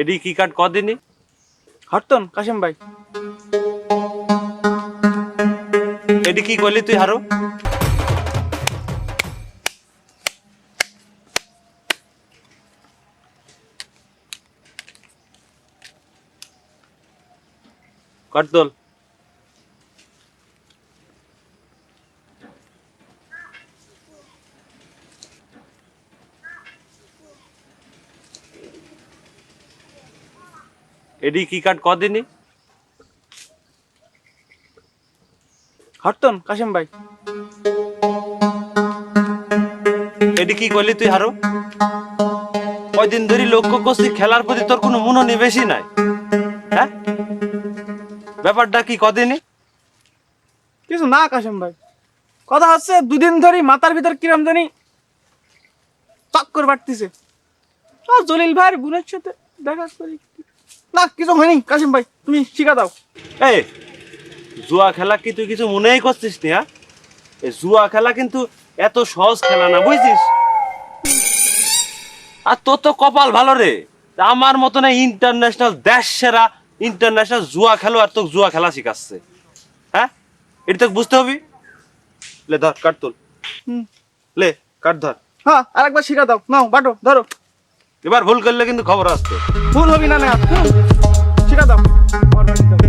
এডি কি কাট কদিনই? হরতন কাশিম ভাই। এডি কি করলি তুই হারো? কাটদল এডি কি কাট কদিনই? হরতন কাশিম ভাই। এডি কি করলি তুই হারো? কয়দিন ধরে লক্ষ্য করছি খেলার প্রতি তোর কোনো মনোনিবেশই নাই। হ্যাঁ? ব্যাপারটা কি কদিনই? কিছু না কাশিম ভাই। কথা হচ্ছে দুদিন ধরে মাথার ভিতর কিরম জানি চক্কর বাড়তিছে। জলিল ভাইয়ের বোনের সাথে দেখা করি। না কিছু হয়নি কাশিম ভাই তুমি শিখা দাও। এই জুয়া খেলা কি তুই কিছু মনেই করছিস নি হ্যাঁ? এই জুয়া খেলা কিন্তু এত সহজ খেলা না বুঝছিস? আর তোর তো কপাল ভালো রে। আমার মতন ইন্টারন্যাশনাল দেশ সেরা ইন্টারন্যাশনাল জুয়া খেলো আর তোকে জুয়া খেলা শিখাচ্ছে। হ্যাঁ? এটা তোকে বুঝতে হবে? লে ধর কাট তোল হুম। লে কাট ধর। হ্যাঁ আরেকবার শিখা দাও। নাও বাটো ধরো। এবার ভুল করলে কিন্তু খবর আসতো ভুল হবি না না। দাও। দাও।